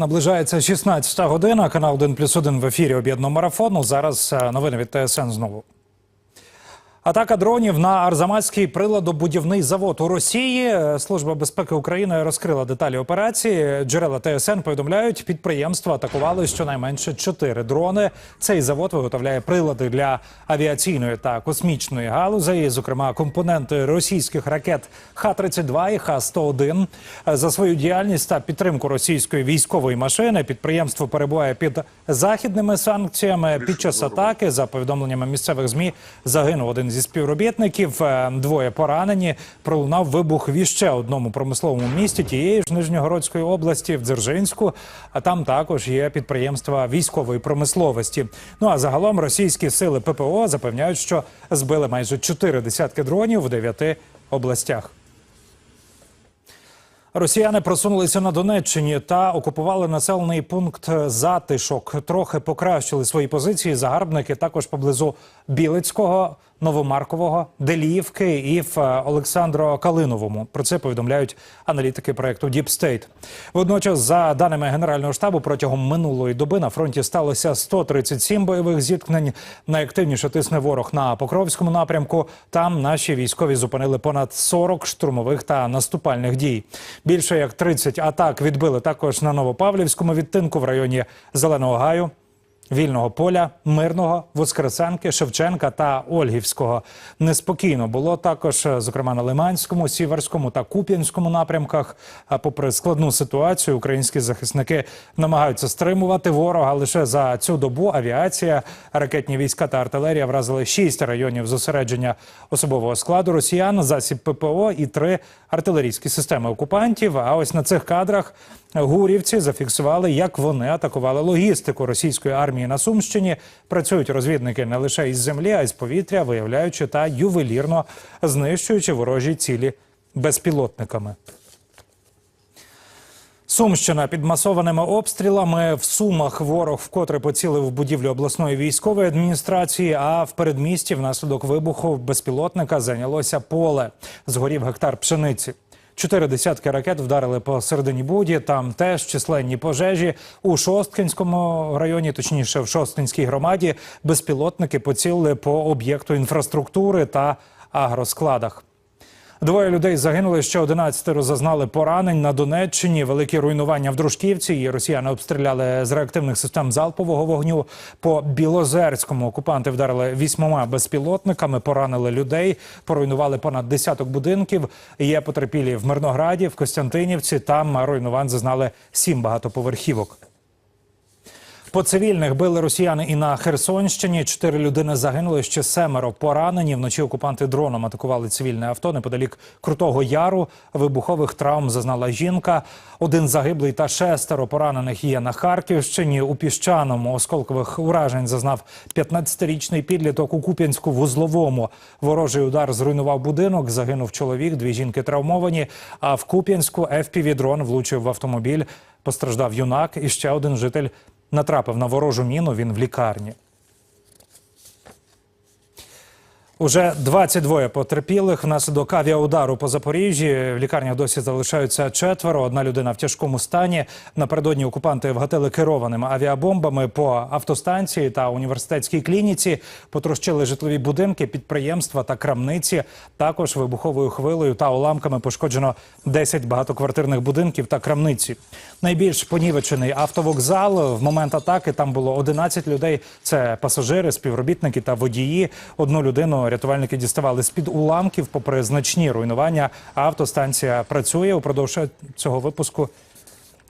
Наближається 16-та година. Канал 1 плюс 1 в ефірі об'єднаного марафону. Зараз е, новини від ТСН знову. Атака дронів на Арзамаський приладобудівний завод у Росії. Служба безпеки України розкрила деталі операції. Джерела ТСН повідомляють, підприємства атакували щонайменше чотири дрони. Цей завод виготовляє прилади для авіаційної та космічної галузей, зокрема компоненти російських ракет Х-32 і Х-101. Е, За свою діяльність та підтримку російської військової машини підприємство перебуває під західними санкціями. Під час атаки, за повідомленнями місцевих змі, загинув один зі співробітників. е, Двоє поранені. Пролунав вибух в іще одному промисловому місті тієї ж Нижньогородської області в Дзержинську. А там також є підприємства військової промисловості. Ну а загалом російські сили ППО запевняють, що збили майже чотири десятки дронів в дев'яти областях. Росіяни просунулися на Донеччині та окупували населений пункт затишок. Трохи покращили свої позиції. Загарбники також поблизу Білицького, Новомаркового, Деліївки і в е, Олександро-Калиновому. Про це повідомляють аналітики проекту State. Водночас, за даними Генерального штабу, протягом минулої доби на фронті сталося 137 бойових зіткнень. Найактивніше тисне ворог на Покровському напрямку. Там наші військові зупинили понад 40 штурмових та наступальних дій. Більше як 30 атак відбили також на Новопавлівському відтинку в районі Зеленого Гаю. Вільного поля, мирного, Воскресенки, Шевченка та Ольгівського неспокійно було також, е, зокрема на Лиманському, Сіверському та Куп'янському напрямках. А попри складну ситуацію, українські захисники намагаються стримувати ворога. Лише за цю добу авіація, ракетні війська та артилерія вразили шість районів зосередження особового складу росіян, засіб ППО і три артилерійські системи окупантів. А ось на цих кадрах гурівці зафіксували, як вони атакували логістику російської армії на Сумщині. Працюють розвідники не лише із землі, а й з повітря, виявляючи та ювелірно знищуючи ворожі цілі безпілотниками. Сумщина під масованими обстрілами в Сумах ворог вкотре поцілив в будівлю обласної військової адміністрації. А в передмісті внаслідок вибуху безпілотника зайнялося поле. Згорів гектар пшениці. Чотири десятки ракет вдарили по Серденібуді. Там теж численні пожежі у Шосткинському районі, точніше в Шосткинській громаді. Безпілотники поцілили по об'єкту інфраструктури та агроскладах. Двоє людей загинули, ще 11 зазнали поранень на Донеччині. Великі руйнування в Дружківці. Її росіяни обстріляли з реактивних систем залпового вогню. По Білозерському окупанти вдарили вісьмома безпілотниками, поранили людей, поруйнували понад десяток будинків. Є потерпілі в Мирнограді, в Костянтинівці. Там руйнувань зазнали сім багатоповерхівок. По цивільних били росіяни і на Херсонщині. Чотири людини загинули, ще семеро поранені. Вночі окупанти дроном атакували цивільне авто неподалік Крутого Яру. Вибухових травм зазнала жінка. Один загиблий та шестеро поранених є на Харківщині. У піщаному осколкових уражень зазнав 15-річний підліток у Куп'янську вузловому. Ворожий удар зруйнував будинок. Загинув чоловік, дві жінки травмовані. А в Куп'янську FPV-дрон влучив в автомобіль. Постраждав юнак і ще один житель натрапив на ворожу міну, він в лікарні. Уже 22 потерпілих внаслідок авіаудару по Запоріжжі. В лікарнях досі залишаються четверо. Одна людина в тяжкому стані. Напередодні окупанти вгатили керованими авіабомбами по автостанції та університетській клініці. Потрощили житлові будинки, підприємства та крамниці. Також вибуховою хвилею та уламками пошкоджено 10 багатоквартирних будинків та крамниці. Найбільш понівечений автовокзал. В момент атаки там було 11 людей. Це пасажири, співробітники та водії. Одну людину рятувальники діставали з під уламків. Попри значні руйнування, автостанція працює упродовж цього випуску.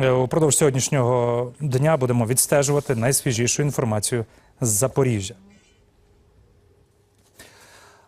Е, Упродовж сьогоднішнього дня будемо відстежувати найсвіжішу інформацію з Запоріжжя.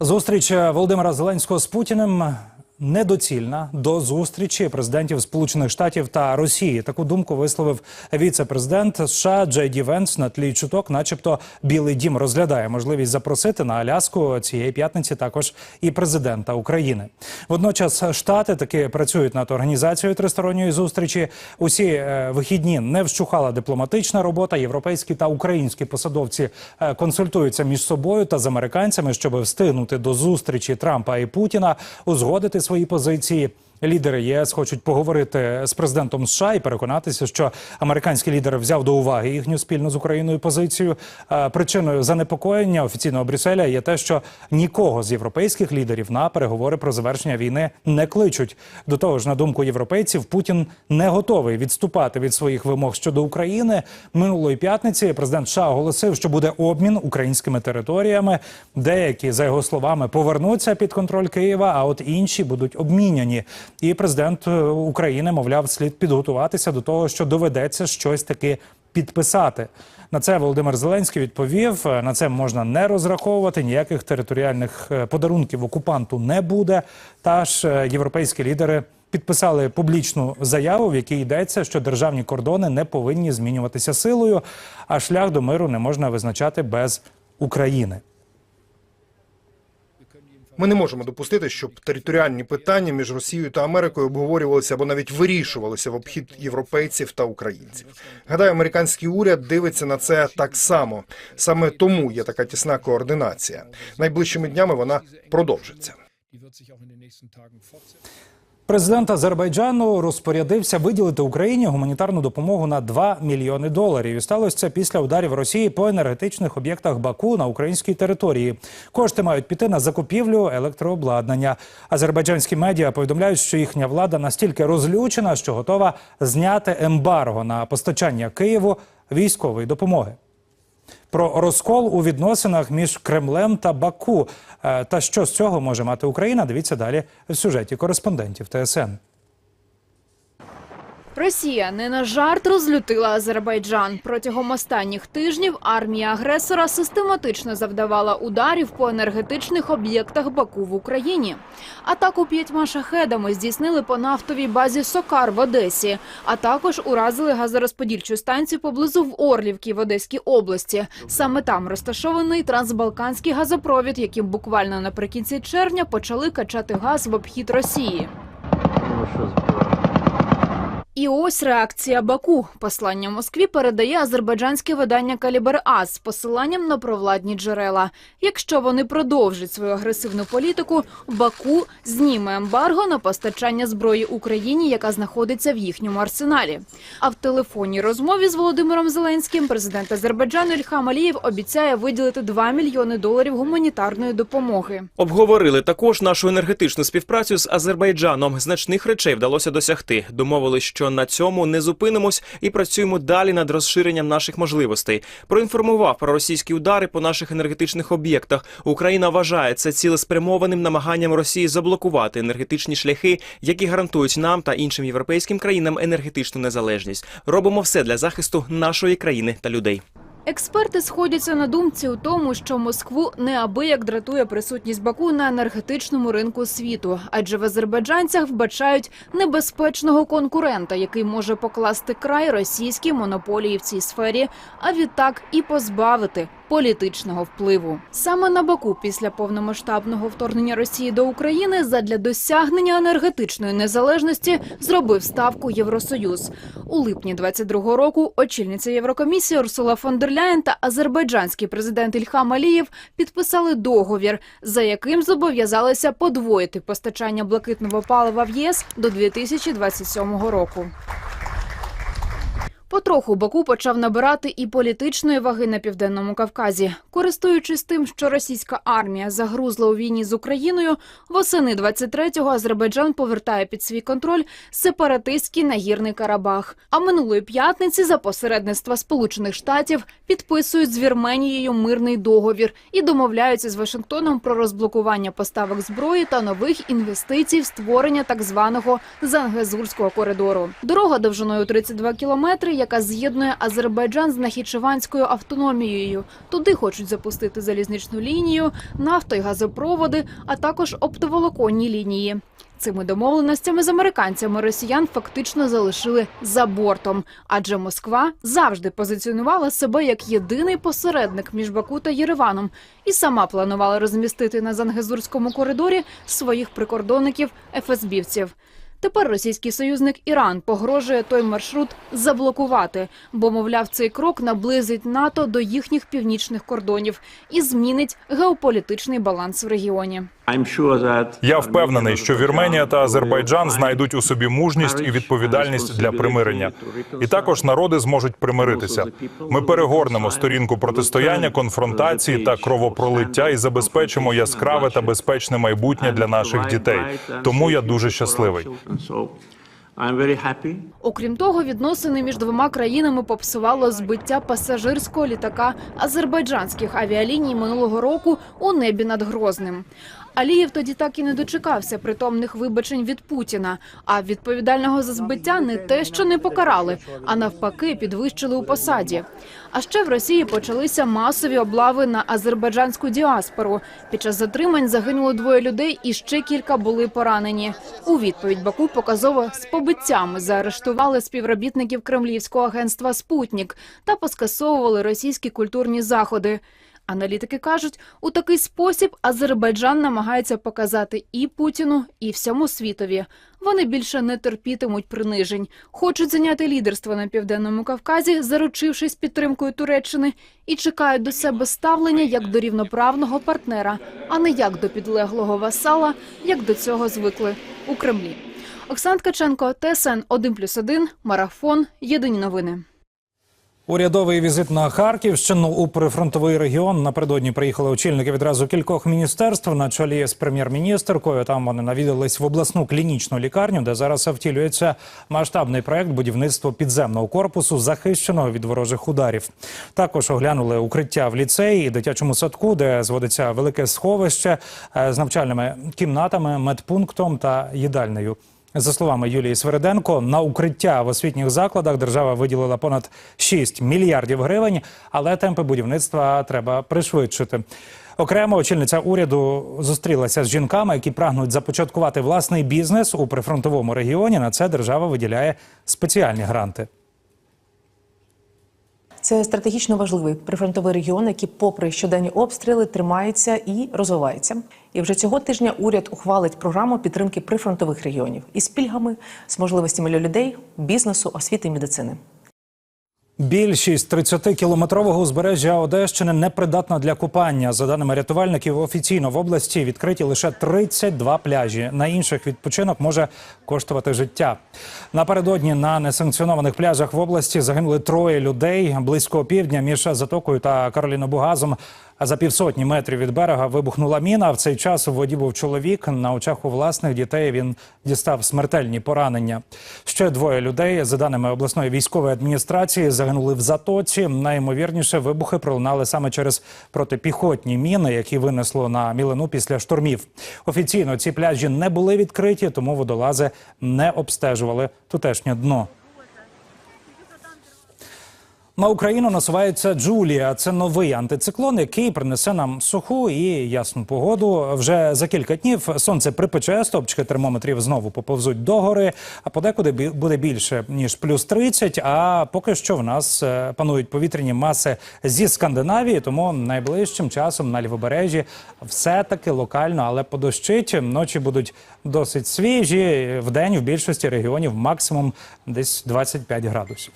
Зустріч Володимира Зеленського з Путіним недоцільна до зустрічі президентів Сполучених Штатів та Росії. Таку думку висловив віце-президент США Джей Ді Венс на тлі чуток, начебто, Білий Дім розглядає можливість запросити на Аляску цієї п'ятниці також і президента України. Водночас штати таки працюють над організацією тристоронньої зустрічі. Усі е, вихідні не вщухала дипломатична робота. Європейські та українські посадовці е, консультуються між собою та з американцями, щоб встигнути до зустрічі Трампа і Путіна, узгодити свої позиції. Лідери ЄС хочуть поговорити з президентом США і переконатися, що американський лідер взяв до уваги їхню спільну з Україною позицію. Е, Причиною занепокоєння офіційного Брюсселя є те, що нікого з європейських лідерів на переговори про завершення війни не кличуть. До того ж, на думку європейців, Путін не готовий відступати від своїх вимог щодо України. Минулої п'ятниці президент США оголосив, що буде обмін українськими територіями. Деякі, за його словами, повернуться під контроль Києва, а от інші будуть обміняні. І президент е, України, мовляв, слід підготуватися до того, що доведеться щось таки підписати. На це Володимир Зеленський відповів: е, на це можна не розраховувати. Ніяких територіальних е, подарунків окупанту не буде. Та ж європейські лідери підписали публічну заяву, в якій йдеться, що державні кордони не повинні змінюватися силою, а шлях до миру не можна визначати без України. Ми не можемо допустити, щоб територіальні питання між Росією та Америкою обговорювалися або навіть вирішувалися в обхід європейців та українців. Гадаю, американський уряд дивиться на це так само. Саме тому є така тісна координація. Найближчими днями вона продовжиться. Президент Азербайджану розпорядився виділити Україні гуманітарну допомогу на 2 мільйони доларів. І сталося це після ударів Росії по енергетичних об'єктах Баку на українській території. Кошти мають піти на закупівлю електрообладнання. Азербайджанські медіа повідомляють, що їхня влада настільки розлючена, що готова зняти ембарго на постачання Києву військової допомоги. Про розкол у відносинах між Кремлем та Баку Е, та що з цього може мати Україна. Дивіться далі в сюжеті кореспондентів ТСН. Росія не на жарт розлютила Азербайджан. Протягом останніх тижнів армія агресора систематично завдавала ударів по енергетичних об'єктах Баку в Україні. Атаку п'ятьма шахедами здійснили по нафтовій базі Сокар в Одесі, а також уразили газорозподільчу станцію поблизу в Орлівці в Одеській області. Саме там розташований трансбалканський газопровід, яким буквально наприкінці червня почали качати газ в обхід Росії. І ось реакція Баку. Послання Москві передає азербайджанське видання Калібер Аз з посиланням на провладні джерела. Якщо вони продовжать свою агресивну політику, Баку зніме ембарго на постачання зброї Україні, яка знаходиться в їхньому арсеналі. А в телефонній розмові з Володимиром Зеленським президент Азербайджану Ільхам Алієв обіцяє виділити 2 мільйони доларів гуманітарної допомоги. Обговорили також нашу енергетичну співпрацю з Азербайджаном. Значних речей вдалося досягти. Домовились, що на цьому не зупинимось і працюємо далі над розширенням наших можливостей. Проінформував про російські удари по наших енергетичних об'єктах. Україна вважає це цілеспрямованим намаганням Росії заблокувати енергетичні шляхи, які гарантують нам та іншим європейським країнам енергетичну незалежність. Робимо все для захисту нашої країни та людей. Експерти сходяться на думці у тому, що Москву неабияк дратує присутність Баку на енергетичному ринку світу, адже в азербайджанцях вбачають небезпечного конкурента, який може покласти край російській монополії в цій сфері, а відтак і позбавити політичного впливу. Саме на Баку після повномасштабного вторгнення Росії до України задля досягнення енергетичної незалежності зробив ставку Євросоюз. У липні 22-го року очільниця Єврокомісії Урсула фон дер Ляєн та азербайджанський президент Ільхам Алієв підписали договір, за яким зобов'язалися подвоїти постачання блакитного палива в ЄС до 2027 року. Потроху Баку почав набирати і політичної ваги на південному Кавказі, користуючись тим, що російська армія загрузла у війні з Україною. Восени 23-го Азербайджан повертає під свій контроль сепаратистський нагірний Карабах. А минулої п'ятниці за посередництва Сполучених Штатів підписують з Вірменією мирний договір і домовляються з Вашингтоном про розблокування поставок зброї та нових інвестицій в створення так званого Зангезурського коридору. Дорога довжиною 32 кілометри, яка з'єднує Азербайджан з Нахічеванською автономією. Туди хочуть запустити залізничну лінію, нафто- і газопроводи, а також оптоволоконні лінії. Цими домовленостями з американцями росіян фактично залишили за бортом, адже Москва завжди позиціонувала себе як єдиний посередник між Баку та Єреваном і сама планувала розмістити на Зангезурському коридорі своїх прикордонників ФСБівців. Тепер російський союзник Іран погрожує той маршрут заблокувати, бо, мовляв, цей крок наблизить НАТО до їхніх північних кордонів і змінить геополітичний баланс в регіоні. Я впевнений, що Вірменія та Азербайджан знайдуть у собі мужність і відповідальність для примирення. І також народи зможуть примиритися. Ми перегорнемо сторінку протистояння, конфронтації та кровопролиття і забезпечимо яскраве та безпечне майбутнє для наших дітей. Тому я дуже щасливий. Окрім того, відносини між двома країнами попсувало збиття пасажирського літака азербайджанських авіаліній минулого року у небі над Грозним. Алієв тоді так і не дочекався притомних вибачень від Путіна. А відповідального за збиття не те, що не покарали, а навпаки, підвищили у посаді. А ще в Росії почалися масові облави на азербайджанську діаспору. Під час затримань загинуло двоє людей, і ще кілька були поранені. У відповідь Баку показово з побиттями заарештували співробітників кремлівського агентства Спутнік та поскасовували російські культурні заходи. Аналітики кажуть, у такий спосіб Азербайджан намагається показати і Путіну, і всьому світові. Вони більше не терпітимуть принижень, хочуть зайняти лідерство на південному Кавказі, заручившись підтримкою Туреччини, і чекають до себе ставлення як до рівноправного партнера, а не як до підлеглого васала, як до цього звикли у Кремлі. Оксан Ткаченко, ТСН 1+,1, Марафон. Єдині новини. Урядовий візит на Харківщину у прифронтовий регіон. Напередодні приїхали очільники відразу кількох міністерств на чолі з прем'єр-міністеркою. Там вони навідались в обласну клінічну лікарню, де зараз втілюється масштабний проект будівництва підземного корпусу, захищеного від ворожих ударів. Також оглянули укриття в ліцеї і дитячому садку, де зводиться велике сховище е, з навчальними кімнатами, медпунктом та їдальнею. За словами Юлії Свериденко, на укриття в освітніх закладах держава виділила понад 6 мільярдів гривень, але темпи будівництва треба пришвидшити. Окремо очільниця уряду зустрілася з жінками, які прагнуть започаткувати власний бізнес у прифронтовому регіоні. На це держава виділяє спеціальні гранти. Це стратегічно важливий прифронтовий регіон, який, попри щоденні обстріли, тримається і розвивається. І вже цього тижня уряд ухвалить програму підтримки прифронтових регіонів із пільгами, з можливостями для людей, бізнесу, освіти і медицини. Більшість 30-кілометрового узбережжя Одещини непридатна для купання. За даними рятувальників, офіційно в області відкриті лише 32 пляжі. На інших відпочинок може коштувати життя. Напередодні на несанкціонованих пляжах в області загинули троє людей близько півдня між затокою та Каролінобугазом. А за півсотні метрів від берега вибухнула міна. В цей час у воді був чоловік. На очах у власних дітей він дістав смертельні поранення. Ще двоє людей, за даними обласної військової адміністрації, загинули в затоці. Найімовірніше вибухи пролунали саме через протипіхотні міни, які винесло на мілину після штормів. Офіційно ці пляжі не були відкриті, тому водолази не обстежували тутешнє дно. На Україну насувається Джулія. Це новий антициклон, який принесе нам суху і ясну погоду. Вже за кілька днів сонце припече, стопчики термометрів знову поповзуть догори, а подекуди буде більше ніж плюс 30. А поки що в нас е, панують повітряні маси зі Скандинавії, тому найближчим часом на лівобережжі все таки локально, але подощить. Ночі будуть досить свіжі. В день в більшості регіонів максимум десь 25 градусів.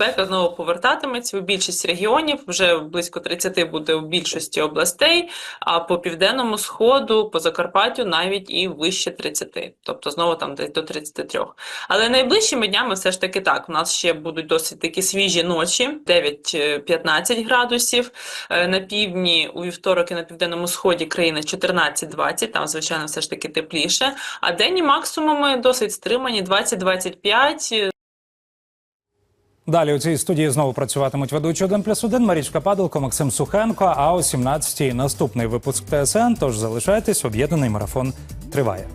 Спека знову повертатиметься у більшість регіонів, вже близько 30 буде у більшості областей, а по південному сходу, по Закарпаттю навіть і вище 30, тобто знову там десь до 33. Але найближчими днями все ж таки так, у нас ще будуть досить такі свіжі ночі, 9-15 градусів, Е, на півдні у вівторок і на південному сході країни 14-20, там звичайно все ж таки тепліше, а денні максимуми досить стримані 20-25, Далі у цій студії знову працюватимуть ведучі 1 плюс 1 Марічка Падалко, Максим Сухенко. А о 17-й наступний випуск ТСН. Тож залишайтесь, об'єднаний марафон триває.